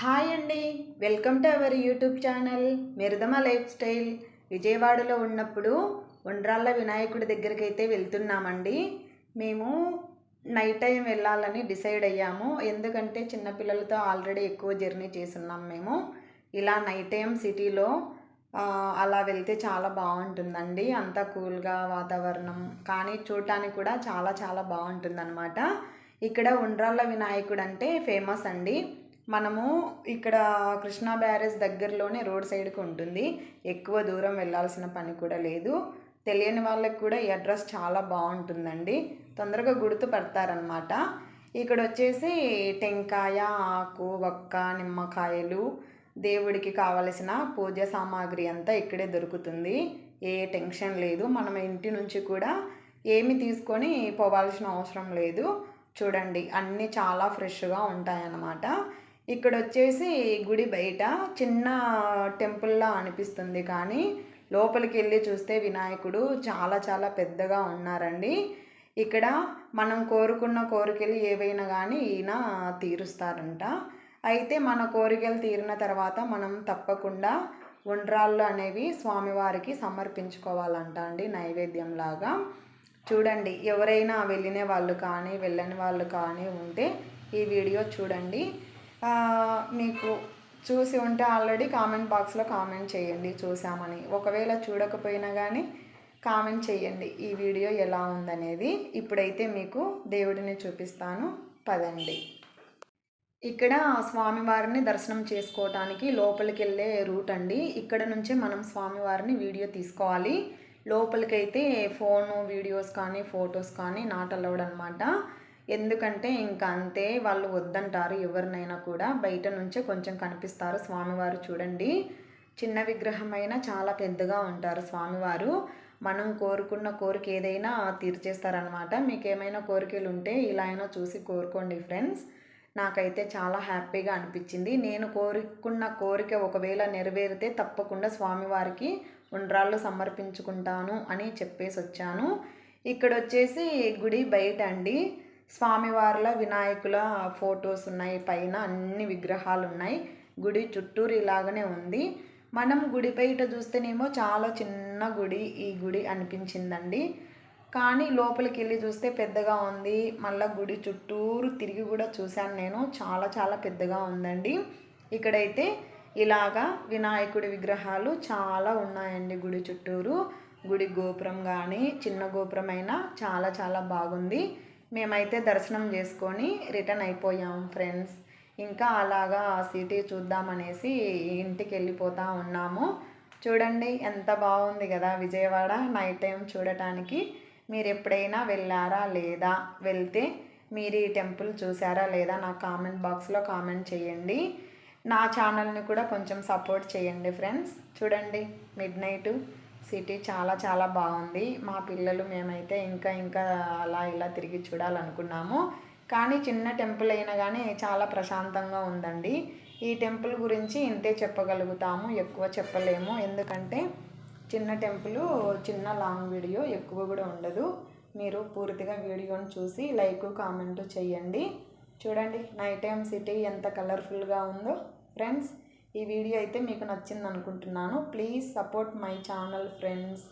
Hi అండి. Welcome to our YouTube channel మిరదమ lifestyle. విజయవాడలో ఉన్నప్పుడు ఉండ్రాళ్ళ వినాయకుడి దగ్గరికి అయితే వెళ్తున్నామండి. మేము నైట్ టైం వెళ్ళాలని డిసైడ్ అయ్యాము. ఎందుకంటే చిన్నపిల్లలతో ఆల్రెడీ ఎక్కువ జర్నీ చేస్తున్నాం మేము. ఇలా నైట్ టైం సిటీలో అలా వెళ్తే చాలా బాగుంటుందండి. అంతా కూల్గా వాతావరణం. కానీ చూడటానికి కూడా చాలా చాలా బాగుంటుందన్నమాట. ఇక్కడ ఉండ్రాళ్ళ వినాయకుడు అంటే ఫేమస్ అండి. మనము ఇక్కడ కృష్ణా బ్యారేజ్ దగ్గరలోనే రోడ్ సైడ్కి ఉంటుంది. ఎక్కువ దూరం వెళ్ళాల్సిన పని కూడా లేదు. తెలియని వాళ్ళకి కూడా ఈ అడ్రస్ చాలా బాగుంటుందండి. తొందరగా గుర్తుపడతారనమాట ఇక్కడ వచ్చేసి టెంకాయ ఆకు వక్క నిమ్మకాయలు దేవుడికి కావలసిన పూజ సామాగ్రి అంతా ఇక్కడే దొరుకుతుంది. ఏ టెన్షన్ లేదు. మనం ఇంటి నుంచి కూడా ఏమి తీసుకొని పోవాల్సిన అవసరం లేదు. చూడండి అన్నీ చాలా ఫ్రెష్గా ఉంటాయన్నమాట. ఇక్కడ వచ్చేసి గుడి బయట చిన్న టెంపుల్లా అనిపిస్తుంది కానీ లోపలికి వెళ్ళి చూస్తే వినాయకుడు చాలా చాలా పెద్దగా ఉన్నారండి. ఇక్కడ మనం కోరుకున్న కోరికలు ఏవైనా కానీ ఈయన తీరుస్తారంట. అయితే మన కోరికలు తీరిన తర్వాత మనం తప్పకుండా ఉండ్రాళ్ళు అనేవి స్వామివారికి సమర్పించుకోవాలంట అండి నైవేద్యంలాగా. చూడండి ఎవరైనా వెళ్ళిన వాళ్ళు కానీ వెళ్ళని వాళ్ళు కానీ ఉంటే ఈ వీడియో చూడండి. మీకు చూసి ఉంటే ఆల్రెడీ కామెంట్ బాక్స్లో కామెంట్ చేయండి చూసామని. ఒకవేళ చూడకపోయినా కానీ కామెంట్ చేయండి ఈ వీడియో ఎలా ఉందనేది. ఇప్పుడైతే మీకు దేవుడిని చూపిస్తాను. పదండి. ఇక్కడ స్వామివారిని దర్శనం చేసుకోవటానికి లోపలికి వెళ్ళే రూట్ అండి. ఇక్కడ నుంచే మనం స్వామివారిని వీడియో తీసుకోవాలి. లోపలికైతే ఫోను వీడియోస్ కానీ ఫొటోస్ కానీ నాట్ అలౌడ్ అనమాట ఎందుకంటే ఇంకా అంతే వాళ్ళు వద్దంటారు ఎవరినైనా కూడా. బయట నుంచే కొంచెం కనిపిస్తారు స్వామివారు చూడండి. చిన్న విగ్రహం అయినా చాలా పెద్దగా ఉంటారు స్వామివారు. మనం కోరుకున్న కోరిక ఏదైనా తీర్చేస్తారనమాట మీకు ఏమైనా కోరికలు ఉంటే ఇలా అయినా చూసి కోరుకోండి ఫ్రెండ్స్. నాకైతే చాలా హ్యాపీగా అనిపించింది. నేను కోరుకున్న కోరిక ఒకవేళ నెరవేరితే తప్పకుండా స్వామివారికి ఉండ్రాళ్ళు సమర్పించుకుంటాను అని చెప్పేసి వచ్చాను ఇక్కడ వచ్చేసి గుడి బయట అండి స్వామివార్ల వినాయకుల ఫొటోస్ ఉన్నాయి. పైన అన్ని విగ్రహాలు ఉన్నాయి గుడి చుట్టూరు ఇలాగనే ఉంది. మనం గుడి బయట చూస్తేనేమో చాలా చిన్న గుడి ఈ గుడి అనిపించిందండి. కానీ లోపలికి వెళ్ళి చూస్తే పెద్దగా ఉంది. మళ్ళీ గుడి చుట్టూరు తిరిగి కూడా చూశాను నేను. చాలా చాలా పెద్దగా ఉందండి. ఇక్కడైతే ఇలాగా వినాయకుడి విగ్రహాలు చాలా ఉన్నాయండి గుడి చుట్టూరు. గుడి గోపురం కానీ చిన్న గోపురం అయినా చాలా చాలా బాగుంది. మేమైతే దర్శనం చేసుకొని రిటర్న్ అయిపోయాం ఫ్రెండ్స్. ఇంకా అలాగా సిటీ చూద్దామనేసి ఇంటికి వెళ్ళిపోతా ఉన్నాము. చూడండి ఎంత బాగుంది కదా విజయవాడ నైట్ టైం చూడటానికి. మీరు ఎప్పుడైనా వెళ్ళారా లేదా? వెళ్తే మీరు ఈ టెంపుల్ చూసారా లేదా నా కామెంట్ బాక్స్లో కామెంట్ చేయండి. నా ఛానల్ని కూడా కొంచెం సపోర్ట్ చేయండి ఫ్రెండ్స్. చూడండి మిడ్ నైట్ సిటీ చాలా చాలా బాగుంది. మా పిల్లలు మేమైతే ఇంకా ఇంకా అలా ఇలా తిరిగి చూడాలనుకున్నాము. కానీ చిన్న టెంపుల్ అయినా కానీ చాలా ప్రశాంతంగా ఉందండి. ఈ టెంపుల్ గురించి ఇంతే చెప్పగలుగుతాము ఎక్కువ చెప్పలేము. ఎందుకంటే చిన్న టెంపుల్ చిన్న లాంగ్ వీడియో ఎక్కువ కూడా ఉండదు. మీరు పూర్తిగా వీడియోని చూసి లైక్ కామెంట్ చేయండి. చూడండి నైట్ టైం సిటీ ఎంత కలర్ఫుల్గా ఉందో. ఫ్రెండ్స్ ఈ వీడియో అయితే మీకు నచ్చింది అనుకుంటున్నాను please support my channel friends